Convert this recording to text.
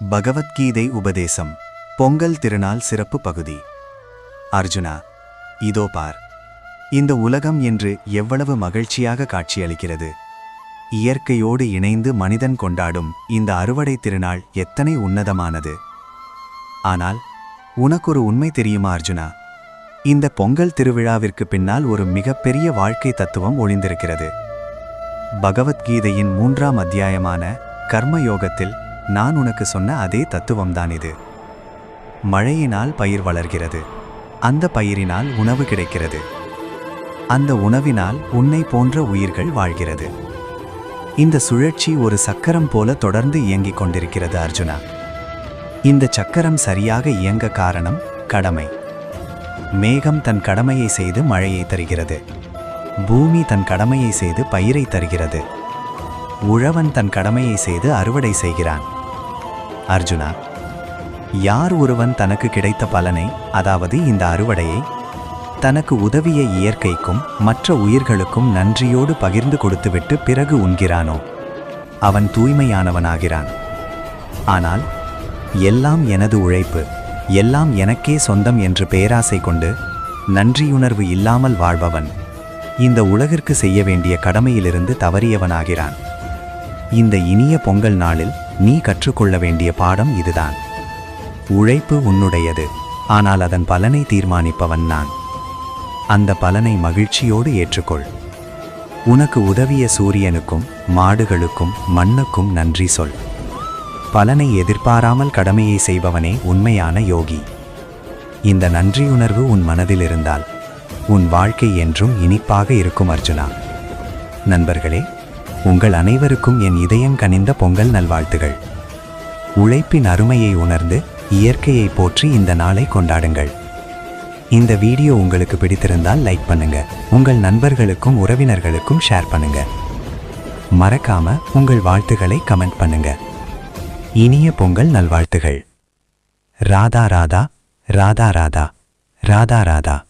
பகவத்கீதை உபதேசம் பொங்கல் திருநாள் சிறப்பு பகுதி. அர்ஜுனா இதோ பார். இந்த உலகம் என்று எவ்வளவு மகிழ்ச்சியாக காட்சியளிக்கிறது. இயற்கையோடு இணைந்து மனிதன் கொண்டாடும் இந்த அறுவடை திருநாள் எத்தனை உன்னதமானது. ஆனால் உனக்கொரு உண்மை தெரியுமா அர்ஜுனா? இந்த பொங்கல் திருவிழாவிற்கு பின்னால் ஒரு மிகப்பெரிய வாழ்க்கை தத்துவம் ஒளிந்திருக்கிறது. பகவத்கீதையின் மூன்றாம் அத்தியாயமான கர்மயோகத்தில் நான் உனக்கு சொன்ன அதே தத்துவம்தான் இது. மழையினால் பயிர் வளர்கிறது. அந்த பயிரினால் உணவு கிடைக்கிறது. அந்த உணவினால் உன்னை போன்ற உயிர்கள் வாழ்கிறது. இந்த சுழற்சி ஒரு சக்கரம் போல தொடர்ந்து இயங்கிக் கொண்டிருக்கிறது அர்ஜுனா. இந்த சக்கரம் சரியாக இயங்க காரணம் கடமை. மேகம் தன் கடமையை செய்து மழையை தருகிறது. பூமி தன் கடமையை செய்து பயிரை தருகிறது. உழவன் தன் கடமையை செய்து அறுவடை செய்கிறான். அர்ஜுனா யார் ஒருவன் தனக்கு கிடைத்த பலனை அதாவது இந்த அறுவடையை தனக்கு உதவிய இயற்கைக்கும் மற்ற உயிர்களுக்கும் நன்றியோடு பகிர்ந்து கொடுத்துவிட்டு பிறகு உண்கிறானோ? அவன் தூய்மையானவனாகிறான். ஆனால் எல்லாம் எனது உழைப்பு எல்லாம் எனக்கே சொந்தம் என்று பேராசை கொண்டு நன்றியுணர்வு இல்லாமல் வாழ்பவன் இந்த உலகிற்கு செய்ய வேண்டிய கடமையிலிருந்து தவறியவனாகிறான். இந்த இனிய பொங்கல் நாளில் நீ கற்றுக்கொள்ள வேண்டிய பாடம் இதுதான். உழைப்பு உன்னுடையது ஆனால் அதன் பலனை தீர்மானிப்பவன் நான். அந்த பலனை மகிழ்ச்சியோடு ஏற்றுக்கொள். உனக்கு உதவிய சூரியனுக்கும் மாடுகளுக்கும் மண்ணுக்கும் நன்றி சொல். பலனை எதிர்பாராமல் கடமையை செய்பவனே உண்மையான யோகி. இந்த நன்றியுணர்வு உன் மனதில் இருந்தால் உன் வாழ்க்கை என்றும் இனிப்பாக இருக்கும் அர்ஜுனா. நண்பர்களே உங்கள் அனைவருக்கும் என் இதயம் கனிந்த பொங்கல் நல்வாழ்த்துகள். உழைப்பின் அருமையை உணர்ந்து இயற்கையை போற்றி இந்த நாளை கொண்டாடுங்கள். இந்த வீடியோ உங்களுக்கு பிடித்திருந்தால் லைக் பண்ணுங்க. உங்கள் நண்பர்களுக்கும் உறவினர்களுக்கும் ஷேர் பண்ணுங்க. மறக்காம உங்கள் வாழ்த்துக்களை கமெண்ட் பண்ணுங்க. இனிய பொங்கல் நல்வாழ்த்துகள். ராதா ராதா ராதா ராதா ராதா ராதா.